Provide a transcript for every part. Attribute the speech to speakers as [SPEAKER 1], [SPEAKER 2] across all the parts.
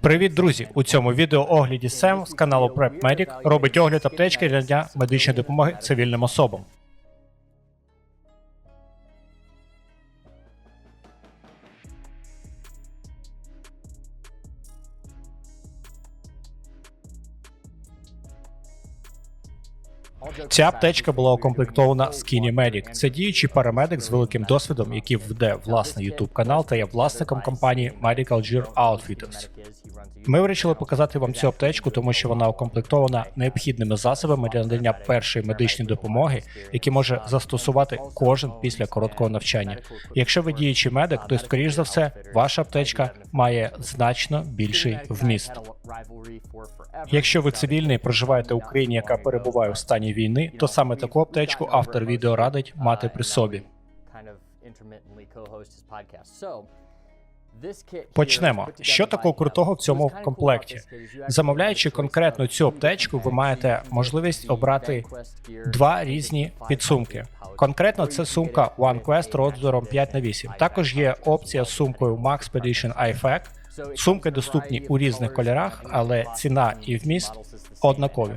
[SPEAKER 1] Привіт, друзі! У цьому відео огляді Сем з каналу Prep Medic робить огляд аптечки для медичної допомоги цивільним особам. Ця аптечка була укомплектована Skinny Medic. Це діючий парамедик з великим досвідом, який веде власний YouTube канал та є власником компанії Medical Gear Outfitters. Ми вирішили показати вам цю аптечку, тому що вона укомплектована необхідними засобами для надання першої медичної допомоги, які може застосувати кожен після короткого навчання. Якщо ви діючий медик, то скоріш за все ваша аптечка має значно більший вміст. Якщо ви цивільний проживаєте в Україні, яка перебуває у стані війни, то саме таку аптечку автор відео радить мати при собі.
[SPEAKER 2] Почнемо. Що такого крутого в цьому комплекті?
[SPEAKER 1] Замовляючи конкретно цю аптечку, ви маєте можливість обрати два різні підсумки. Конкретно це сумка OneQuest розміром 5 на 8 Також є опція з сумкою Max Expedition iFac. Сумки доступні у різних кольорах, але ціна і вміст однакові.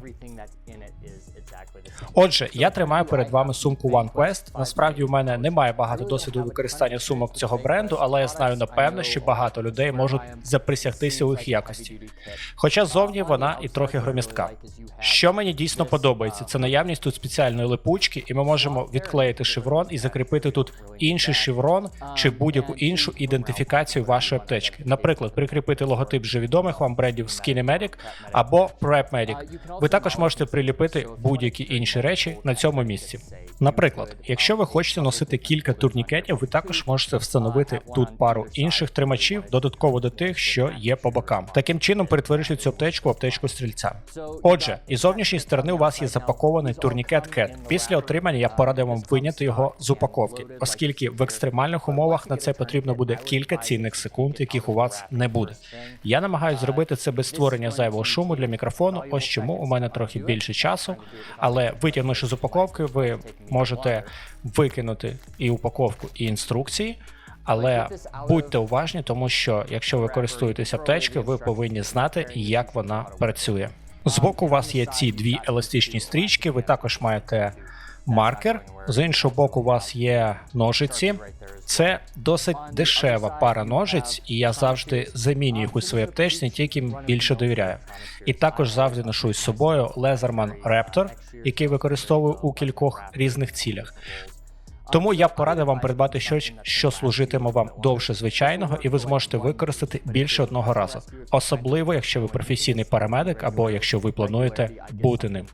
[SPEAKER 1] Отже, я тримаю перед вами сумку OneQuest. Насправді у мене немає багато досвіду використання сумок цього бренду, але я знаю напевно, що багато людей можуть заприсягтися у їх якості. Хоча зовні вона і трохи громістка. Що мені дійсно подобається, це наявність тут спеціальної липучки, і ми можемо відклеїти шеврон і закріпити тут інший шеврон чи будь-яку іншу ідентифікацію вашої аптечки. Наприклад, прикріпити логотип вже відомих вам брендів Skinny Medic або Prep Medic. Ви також можете приліпити будь-які інші речі на цьому місці. Наприклад, якщо ви хочете носити кілька турнікетів, ви також можете встановити тут пару інших тримачів додатково до тих, що є по бокам. Таким чином перетворюючи цю аптечку в аптечку стрільця. Отже, із зовнішньої сторони у вас є запакований турнікет кет. Після отримання я порадив вам виняти його з упаковки, оскільки в екстремальних умовах на це потрібно буде кілька цінних секунд, яких у вас не буде. Я намагаюся зробити це без створення зайвого шуму для мікрофону. Ось чому у мене трохи більше часу, але витягнувши з упаковки, ви можете викинути і упаковку, і інструкції. Але будьте уважні, тому що якщо ви користуєтесь аптечкою, ви повинні знати, як вона працює. Збоку у вас є ці дві еластичні стрічки. Ви також маєте маркер. З іншого боку, у вас є ножиці. Це досить дешева пара ножиць, і я завжди замінюю їх у своїй аптечці, тільки більше довіряю. І також завжди ношу із собою Leatherman Raptor, який використовую у кількох різних цілях. Тому я порадив вам придбати щось, що служитиме вам довше звичайного, і ви зможете використати більше одного разу, особливо якщо ви професійний парамедик або якщо ви плануєте бути ним.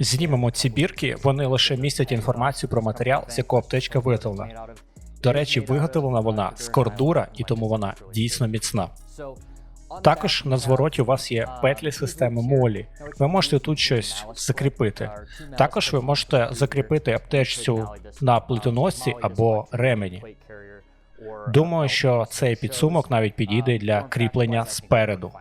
[SPEAKER 1] Знімемо ці бірки, вони лише містять інформацію про матеріал, з якого аптечка виготовлена. До речі, виготовлена вона з кордура, і тому вона дійсно міцна. Також на звороті у вас є петлі системи молі. Ви можете тут щось закріпити. Також ви можете закріпити аптечцю на плитоносці або ремені. Думаю, що цей підсумок навіть підійде для кріплення спереду.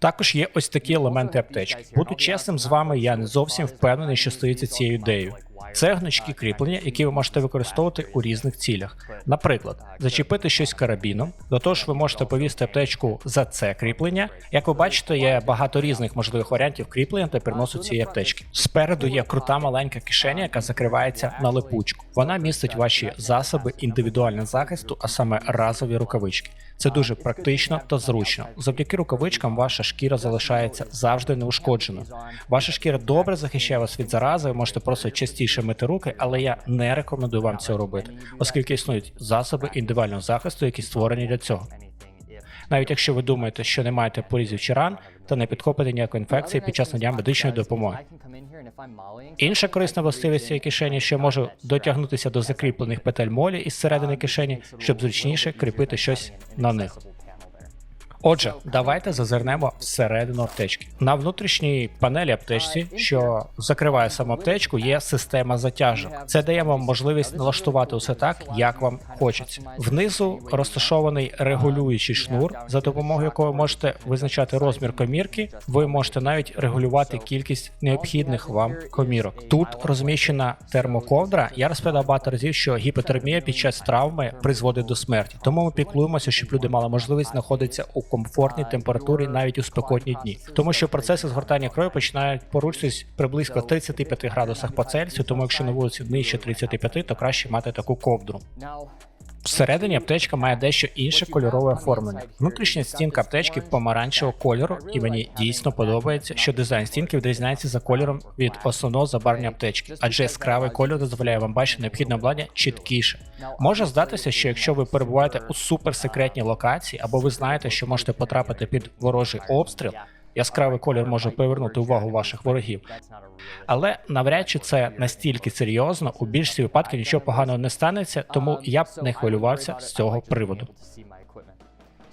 [SPEAKER 1] Також є ось такі елементи аптечки. Буду чесним з вами, я не зовсім впевнений, що стоїть за цією ідеєю. Це гнучкі кріплення, які ви можете використовувати у різних цілях. Наприклад, зачепити щось карабіном. До того ж, ви можете повісти аптечку за це кріплення. Як ви бачите, є багато різних можливих варіантів кріплення та переносу цієї аптечки. Спереду є крута маленька кишеня, яка закривається на липучку. Вона містить ваші засоби індивідуального захисту, а саме разові рукавички. Це дуже практично та зручно. Завдяки рукавичкам ваша шкіра залишається завжди неушкодженою. Ваша шкіра добре захищає вас від зарази. Ви можете просто частіше мити руки, але я не рекомендую вам цього робити, оскільки існують засоби індивідуального захисту, які створені для цього. Навіть якщо ви думаєте, що не маєте порізів чи ран, та не підхопите ніякої інфекції під час надання медичної допомоги. Інша корисна властивість цієї кишені, що може дотягнутися до закріплених петель молі із середини кишені, щоб зручніше кріпити щось на них. Отже, давайте зазирнемо всередину аптечки. На внутрішній панелі аптечці, що закриває саму аптечку, є система затяжок. Це дає вам можливість налаштувати усе так, як вам хочеться. Внизу розташований регулюючий шнур, за допомогою якого ви можете визначати розмір комірки. Ви можете навіть регулювати кількість необхідних вам комірок. Тут розміщена термоковдра. Я розповідав багато разів, що гіпотермія під час травми призводить до смерті. Тому ми піклуємося, щоб люди мали можливість знаходитися у комфортній температурі навіть у спекотні дні, тому що процеси згортання крові починають порушитись приблизно 35 градусах по Цельсію. Тому якщо на вулиці нижче 35, то краще мати таку ковдру. Всередині аптечка має дещо інше кольорове оформлення. Внутрішня стінка аптечки помаранчевого кольору, і мені дійсно подобається, що дизайн стінки відрізняється за кольором від основного забарвлення аптечки, адже яскравий кольор дозволяє вам бачити необхідне обладнання чіткіше. Може здатися, що якщо ви перебуваєте у суперсекретній локації, або ви знаєте, що можете потрапити під ворожий обстріл, яскравий колір може привернути увагу ваших ворогів. Але навряд чи це настільки серйозно, у більшості випадків нічого поганого не станеться, тому я б не хвилювався з цього приводу.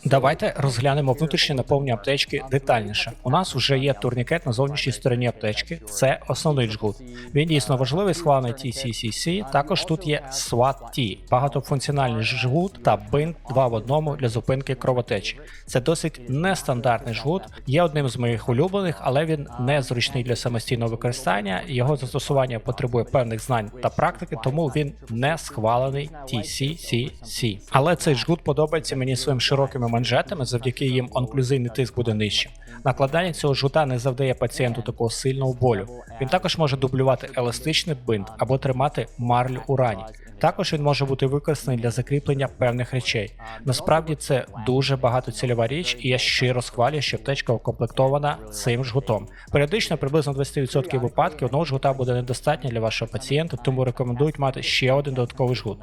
[SPEAKER 1] Давайте розглянемо внутрішнє наповнення аптечки детальніше. У нас вже є турнікет на зовнішній стороні аптечки. Це основний джгут. Він дійсно важливий, схвалений TCCC. Також тут є SWAT-T, багатофункціональний жгут та бинт 2 в одному для зупинки кровотечі. Це досить нестандартний жгут. Є одним з моїх улюблених, але він не зручний для самостійного використання. Його застосування потребує певних знань та практики, тому він не схвалений TCCC. Але цей жгут подобається мені своїм широкими манжетами, завдяки їм онклюзивний тиск буде нижчим. Накладання цього жгута не завдає пацієнту такого сильного болю. Він також може дублювати еластичний бинт або тримати марлю у рані. Також він може бути використаний для закріплення певних речей. Насправді це дуже багатоцільова річ, і я щиро схвалюю, що аптечка укомплектована цим жгутом. Періодично, приблизно 20% випадків одного жгута буде недостатньо для вашого пацієнта, тому рекомендують мати ще один додатковий жгут.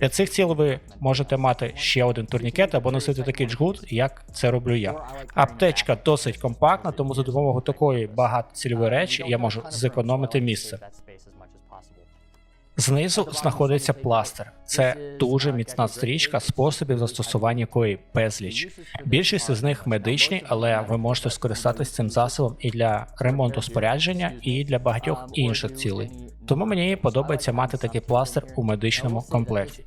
[SPEAKER 1] Для цих цілей ви можете мати ще один турнікет або носити такий джгут, як це роблю я. Аптечка досить компактна, тому за допомогою такої багатоцільової речі я можу зекономити місце. Знизу знаходиться пластир. Це дуже міцна стрічка способів застосування якої безліч. Більшість з них медичні, але ви можете скористатися цим засобом і для ремонту спорядження, і для багатьох інших цілей. Тому мені подобається мати такий пластир у медичному комплекті.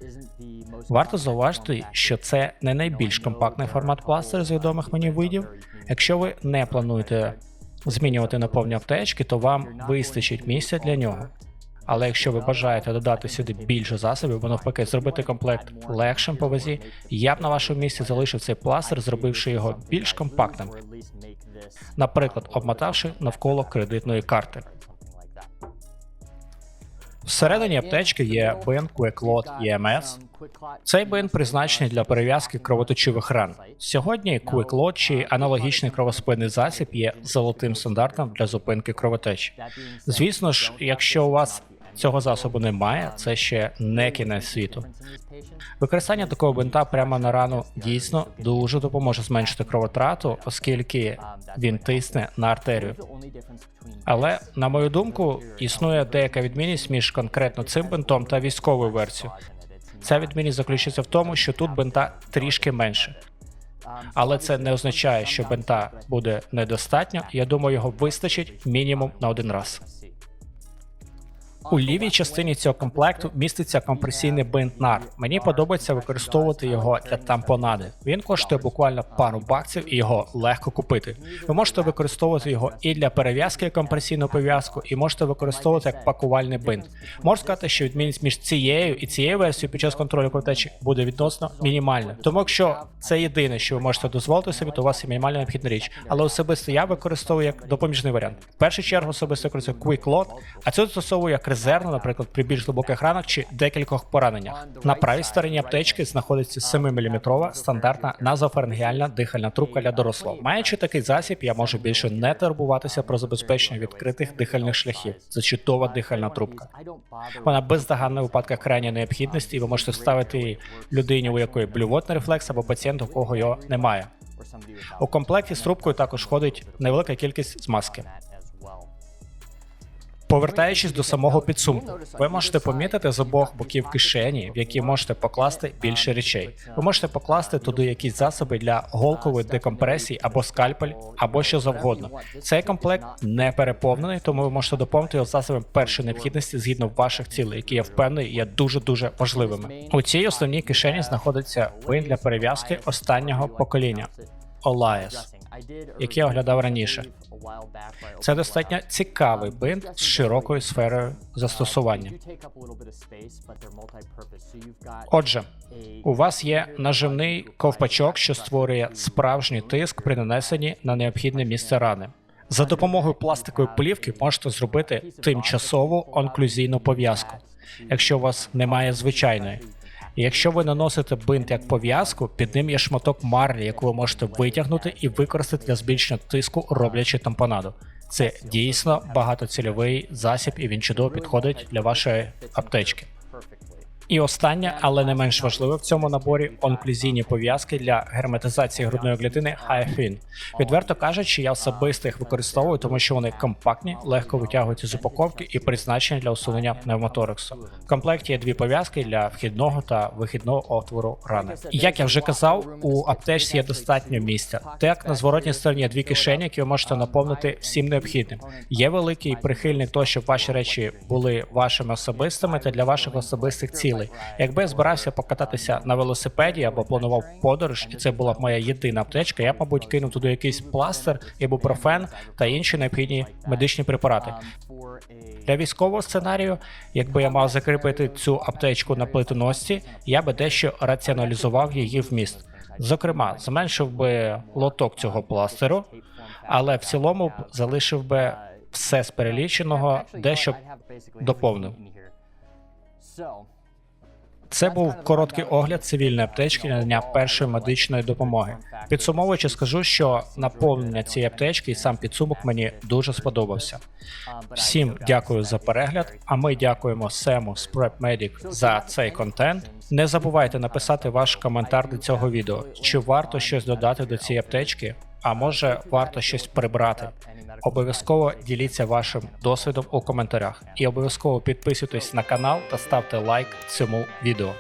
[SPEAKER 1] Варто зауважити, що це не найбільш компактний формат пластиру з відомих мені видів. Якщо ви не плануєте змінювати наповнення аптечки, то вам вистачить місця для нього. Але якщо ви бажаєте додати сюди більше засобів, або навпаки зробити комплект легшим по вазі, я б на вашому місці залишив цей пластир, зробивши його більш компактним, наприклад, обмотавши навколо кредитної карти. Всередині аптечки є бин QuickLot EMS. Цей бин призначений для перев'язки кровоточивих ран. Сьогодні QuickLot чи аналогічний кровоспинний засіб є золотим стандартом для зупинки кровотечі. Звісно ж, якщо у вас цього засобу немає, це ще не кінець світу. Використання такого бинта прямо на рану дійсно дуже допоможе зменшити кровотрату, оскільки він тисне на артерію. Але на мою думку, існує деяка відмінність між конкретно цим бинтом та військовою версією. Ця відмінність заключається в тому, що тут бинта трішки менше. Але це не означає, що бинта буде недостатньо. Я думаю, його вистачить мінімум на один раз. У лівій частині цього комплекту міститься компресійний бинт NAR. Мені подобається використовувати його для тампонади. Він коштує буквально пару баксів і його легко купити. Ви можете використовувати його і для перев'язки компресійну пов'язку, і можете використовувати як пакувальний бинт. Можу сказати, що відмінність між цією і цією версією під час контролю кровотечі буде відносно мінімальна. Тому якщо це єдине, що ви можете дозволити собі, то у вас є мінімальна необхідна річ. Але особисто я використовую як допоміжний варіант. В першу чергу особисто використовую Quick Load, а цю застосовую як резервну, наприклад, при більш глибоких ранах чи декількох пораненнях. На правій стороні аптечки знаходиться 7-мм стандартна назофарингеальна дихальна трубка для дорослого. Маючи такий засіб, я можу більше не турбуватися про забезпечення відкритих дихальних шляхів. Це чудова дихальна трубка. Вона бездоганна у випадках крайньої необхідності, і ви можете вставити її людині, у якої блювотний рефлекс, або пацієнту, у кого його немає. У комплекті з трубкою також входить невелика кількість змазки. Повертаючись до самого підсумку, ви можете помітити з обох боків кишені, в які можете покласти більше речей. Ви можете покласти туди якісь засоби для голкової декомпресії або скальпель, або що завгодно. Цей комплект не переповнений, тому ви можете доповнити його засобами першої необхідності згідно ваших цілей, які я впевнений є дуже дуже важливими. У цій основній кишені знаходиться бинт для перев'язки останнього покоління. Elias, який я оглядав раніше. Це достатньо цікавий бинт з широкою сферою застосування. Отже, у вас є наживний ковпачок, що створює справжній тиск при нанесенні на необхідне місце рани. За допомогою пластикової плівки можете зробити тимчасову онклюзійну пов'язку, якщо у вас немає звичайної. Якщо ви наносите бинт як пов'язку, під ним є шматок марлі, яку ви можете витягнути і використати для збільшення тиску, роблячи тампонаду. Це дійсно багатоцільовий засіб, і він чудово підходить для вашої аптечки. І останнє, але не менш важливе в цьому наборі онклюзійні пов'язки для герметизації грудної клітини HiFin. Відверто кажучи, я особисто їх використовую, тому що вони компактні, легко витягуються з упаковки і призначені для усунення пневмоторексу. В комплекті є дві пов'язки для вхідного та вихідного отвору рани. Як я вже казав, у аптечці є достатньо місця. Так на зворотній стороні є дві кишені, які ви можете наповнити всім необхідним. Є великий прихильник того, щоб ваші речі були вашими особистими та для ваших особистих цілей. Якби я збирався покататися на велосипеді або планував подорож, і це була б моя єдина аптечка, я мабуть, кинув туди якийсь пластир, ібупрофен та інші необхідні медичні препарати. Для військового сценарію, якби я мав закріпити цю аптечку на плитоносці, я би дещо раціоналізував її вміст. Зокрема, зменшив би лоток цього пластиру, але в цілому б залишив би все з переліченого, дещо б доповнив. Це був короткий огляд цивільної аптечки для надання першої медичної допомоги. Підсумовуючи, скажу, що наповнення цієї аптечки і сам підсумок мені дуже сподобався. Всім дякую за перегляд. А ми дякуємо Сему з Prep Medic за цей контент. Не забувайте написати ваш коментар до цього відео. Чи варто щось додати до цієї аптечки? А може варто щось прибрати? Обов'язково діліться вашим досвідом у коментарях і обов'язково підписуйтесь на канал та ставте лайк цьому відео.